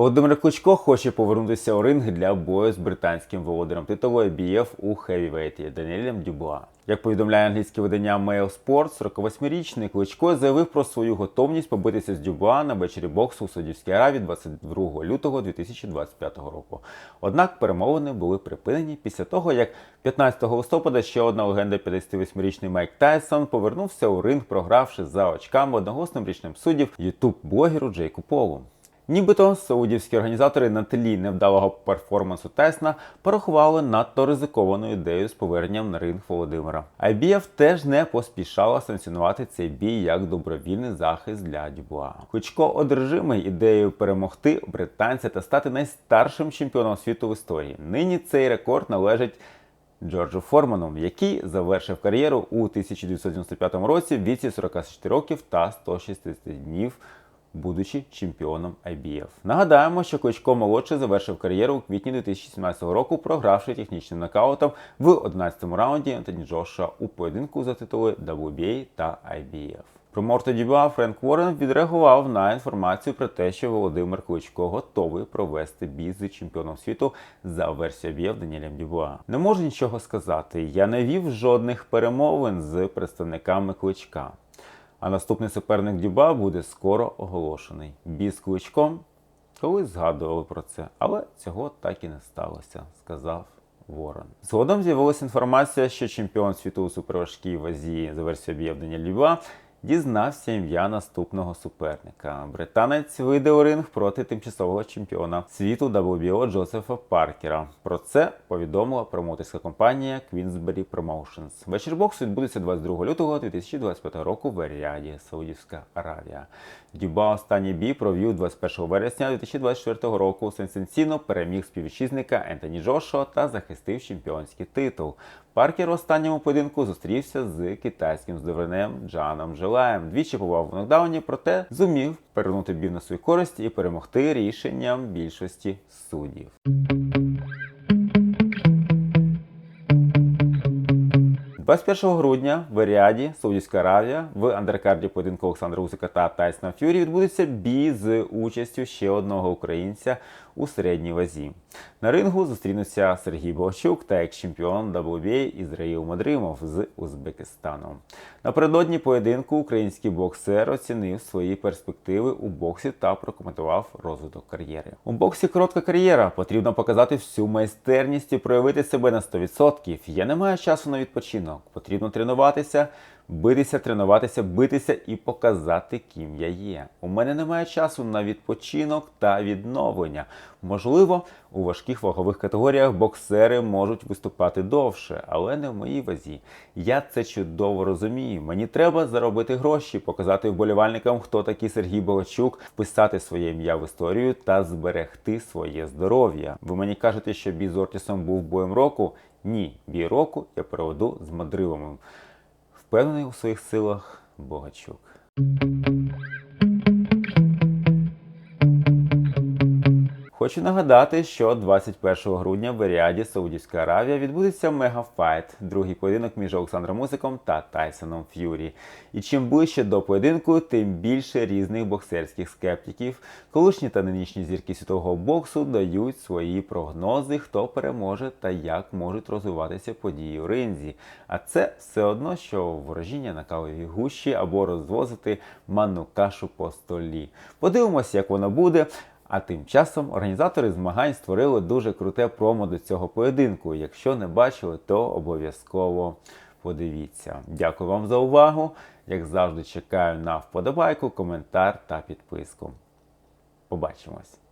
Володимир Кличко хоче повернутися у ринг для бою з британським володарем титулу IBF у хевівейті Даніелем Дюбуа. Як повідомляє англійське видання Mail Sports, 48-річний Кличко заявив про свою готовність побитися з Дюбуа на вечері боксу у Саудівській Аравії 22 лютого 2025 року. Однак перемовини були припинені після того, як 15 листопада ще одна легенда 58-річний Майк Тайсон повернувся у ринг, програвши за очками одноголосним річним суддів ютуб-блогеру Джейку Полу. Нібито саудівські організатори на тлі невдалого перформансу Тесна порахували надто ризиковану ідею з поверненням на ринг Володимира. IBF теж не поспішала санкціонувати цей бій як добровільний захист для Дюбуа. Кличко одержимий ідеєю перемогти британця та стати найстаршим чемпіоном світу в історії. Нині цей рекорд належить. Джорджу Форману, який завершив кар'єру у 1995 році в віці 44 років та 160 днів будучи чемпіоном IBF. Нагадаємо, що Кличко молодший завершив кар'єру у квітні 2017 року, програвши технічним нокаутом в 11-му раунді Антоні Джоша у поєдинку за титули WBA та IBF. Промоутер Дюбуа Френк Уоррен відреагував на інформацію про те, що Володимир Кличко готовий провести бій з чемпіоном світу за версією IBF Даніелем Дюбуа. Не можу нічого сказати. Я не вів жодних перемовин з представниками Кличка. А наступний суперник Дюба буде скоро оголошений. Біз кличком колись згадували про це, але цього так і не сталося, сказав Ворон. Згодом з'явилася інформація, що чемпіон світу у суперважкій вазі за версією об'єднання Дюба дізнався ім'я наступного суперника. Британець вийде у ринг проти тимчасового чемпіона світу WBO Джозефа Паркера. Про це повідомила промоутерська компанія Queensberry Promotions. Вечір боксу відбудеться 22 лютого 2025 року в Ріаді, Саудівська Аравія. Дюба останній бій провів 21 вересня 2024 року. Сенсаційно переміг співвітчизника Ентоні Джошуа та захистив чемпіонський титул. Паркер у останньому поєдинку зустрівся з китайським здобренем Джаном Желаєм. Двічі побував у нокдауні, проте зумів перевернути бій на свою користь і перемогти рішенням більшості суддів. 21 грудня в Еріаді, Саудівська Аравія, в андеркарді поєдинку Олександра Усика та Тайсона Ф'юрі відбудеться бій з участю ще одного українця у середній вазі. На рингу зустрінуться Сергій Богачук та екс-чемпіон WBA Ізраїл Мадримов з Узбекистану. Напередодні поєдинку український боксер оцінив свої перспективи у боксі та прокоментував розвиток кар'єри. У боксі коротка кар'єра. Потрібно показати всю майстерність і проявити себе на 100%. Я не маю часу на відпочинок. Потрібно тренуватися, битися, тренуватися, битися і показати, ким я є. У мене немає часу на відпочинок та відновлення. Можливо, у важких вагових категоріях боксери можуть виступати довше, але не в моїй вазі. Я це чудово розумію. Мені треба заробити гроші, показати вболівальникам, хто такий Сергій Богачук, вписати своє ім'я в історію та зберегти своє здоров'я. Ви мені кажете, що бій з Ортісом був боєм року? Ні, бій року я проведу з Мадривом. Впевнений у своїх силах Богачук. Хочу нагадати, що 21 грудня в Еріаді, Саудівська Аравія, відбудеться мегафайт, другий поєдинок між Олександром Мусиком та Тайсоном Ф'юрі. І чим ближче до поєдинку, тим більше різних боксерських скептиків. Колишні та нинішні зірки світового боксу дають свої прогнози, хто переможе та як можуть розвиватися події у ринзі. А це все одно, що ворожіння на кавовій гущі або розвозити манну кашу по столі. Подивимося, як воно буде. А тим часом організатори змагань створили дуже круте промо до цього поєдинку. Якщо не бачили, то обов'язково подивіться. Дякую вам за увагу. Як завжди, чекаю на вподобайку, коментар та підписку. Побачимось!